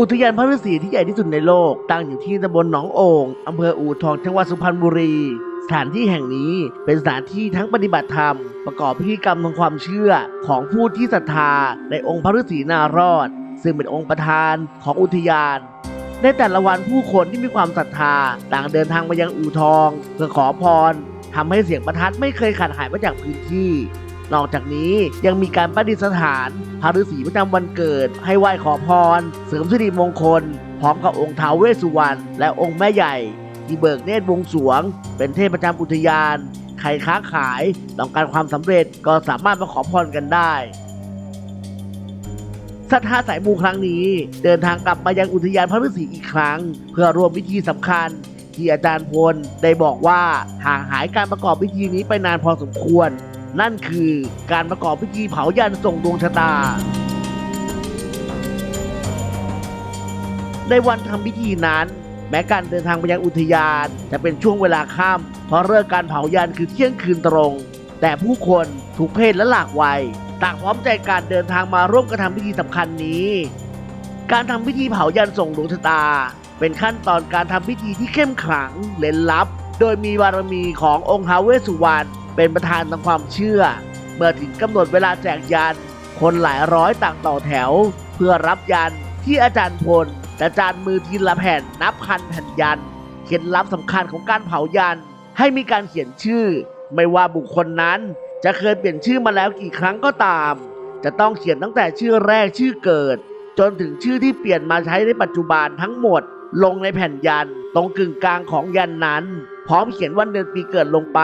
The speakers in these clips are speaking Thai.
อุทยานพระฤาษีที่ใหญ่ที่สุดในโลก ตั้งอยู่ที่ตำบลหนองโอ่งอำเภออู่ทอง จังหวัดสุพรรณบุรี สถานที่แห่งนี้เป็นสถานที่ทั้งปฏิบัติธรรม ประกอบพิธีกรรมทางความเชื่อของผู้ที่ศรัทธาในองค์พระฤาษีนารอด ซึ่งเป็นองค์ประธานของอุทยาน ในแต่ละวันผู้คนที่มีความศรัทธา ต่างเดินทางมายังอู่ทอง เพื่อขอพรทำให้เสียงประทัดไม่เคยขาดหายไปจากพื้นที่ นอกจากนี้ยังมีการประดิษฐานพระฤาษีประจำวันเกิด ให้ไหว้ขอพร เสริมสิริมงคล พร้อมกับองค์ท้าวเวสสุวรรณและองค์แม่ใหญ่ ที่เบิกเนตรวงสวง เป็นเทพประจำอุทยาน ใครค้าขายต้องการความสำเร็จก็สามารถมาขอพรกันได้ศรัทธาสายมูครั้งนี้ เดินทางกลับมายังอุทยานพระฤาษีอีกครั้ง เพื่อร่วมพิธีสำคัญ ที่อาจารย์พลได้บอกว่าห่างหายการประกอบพิธีนี้ไปนานพอสมควร นั่นคือการประกอบพิธีเผายันส่งดวงชะตา ในวันทำพิธีนั้น แม้การเดินทางไปยังอุทยานจะเป็นช่วงเวลาค่ำเพราะเลิกการเผายันคือเที่ยงคืนตรง แต่ผู้คนทุกเพศและหลากวัยต่างพร้อมใจการเดินทางมาร่วมกระทำพิธีสำคัญนี้ การทำพิธีเผายันส่งดวงชะตา เป็นขั้นตอนการทำพิธีที่เข้มขลังเล้นลับ โดยมีบารมีขององค์ท้าเวสุวรรณ เป็นประธานทางความเชื่อ เมื่อถึงกำหนดเวลาแจกยัน คนหลายร้อยต่างต่อแถว เพื่อรับยันที่อาจารย์พลจะจานมือทีละแผ่นนับพันแผ่นยันเคล็ดลับสำคัญของการเผายัน ให้มีการเขียนชื่อ ไม่ว่าบุคคลนั้น จะเคยเปลี่ยนชื่อมาแล้วกี่ครั้งก็ตาม จะต้องเขียนตั้งแต่ชื่อแรกชื่อเกิด จนถึงชื่อที่เปลี่ยนมาใช้ในปัจจุบันทั้งหมด ลงในแผ่นยันตรงกึ่งกลางของยันนั้น พร้อมเขียนวันเดือนปีเกิดลงไป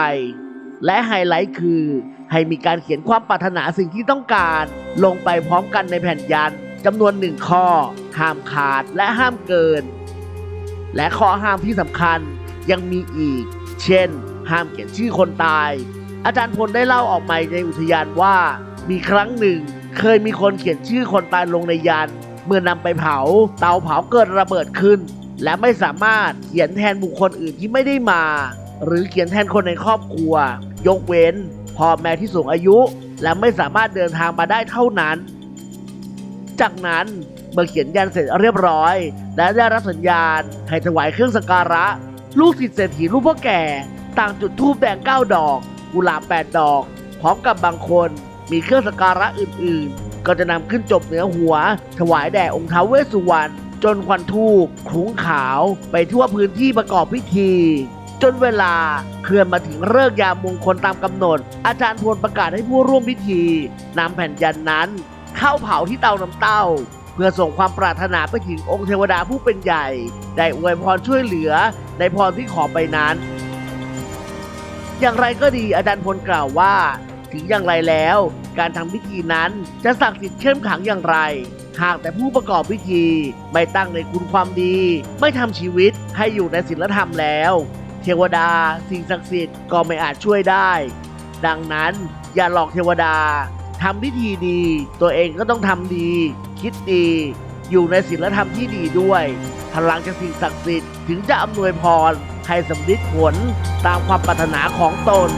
และไฮไลท์คือ ให้มีการเขียนความปรารถนาสิ่งที่ต้องการ ลงไปพร้อมกันในแผ่นยันจำนวนหนึ่งข้อ ห้ามขาดและห้ามเกิน และข้อห้ามที่สำคัญยังมีอีก เช่น ห้ามเขียนชื่อคนตาย อาจารย์พลได้เล่าออกมาในอุทยานว่า มีครั้งหนึ่ง เคยมีคนเขียนชื่อคนตายลงในยัน เมื่อนำไปเผา เตาเผาเกิดระเบิดขึ้น และไม่สามารถเขียนแทนบุคคลอื่นที่ไม่ได้มา หรือเขียนแทนคนในครอบครัว ยกเว้นพ่อแม่ที่สูงอายุ และไม่สามารถเดินทางมาได้เท่านั้น จากนั้นเมื่อเขียนยันเสร็จเรียบร้อย และได้รับสัญญาณให้ถวายเครื่องสักการะ ลูกศิษย์เศรษฐีรูปพ่อแก่ ต่างจุดธูปแดงเก้าดอกกุหลาบแปดดอก พร้อมกับบางคนมีเครื่องสักการะอื่นๆ ก็จะนำขึ้นจบเหนือหัว ถวายแด่องค์ท้าวเวสสุวรรณจนควันทูบคลุ้งขาวไปทั่วพื้นที่ประกอบพิธี จนเวลาเคลื่อนมาถึงเลิกษ์ยามมงคลตามกำหนด อาจารย์พลประกาศให้ผู้ร่วมพิธีนำแผ่นยันนั้น เข้าเผาที่เตาน้ำเต้า เพื่อส่งความปรารถนาไปถึงองค์เทวดาผู้เป็นใหญ่ ได้อวยพรช่วยเหลือในพรที่ขอไปนั้น อย่างไรก็ดีอาจารย์พลกล่าวว่า ถึงอย่างไรแล้ว การทำพิธีนั้นจะศักดิ์สิทธิ์เข้มขังอย่างไรหากแต่ผู้ประกอบพิธี ไม่ตั้งในคุณความดี ไม่ทำชีวิตให้อยู่ในศีลธรรมแล้ว เทวดาสิ่งศักดิ์สิทธิ์ก็ไม่อาจช่วยได้ ดังนั้นอย่าหลอกเทวดาทำพิธีดี ตัวเองก็ต้องทำดี คิดดี อยู่ในศีลธรรมที่ดีด้วย พลังจากสิ่งศักดิ์สิทธิ์ถึงจะอำนวยพรให้สำลิดผลตามความปรารถนาของตน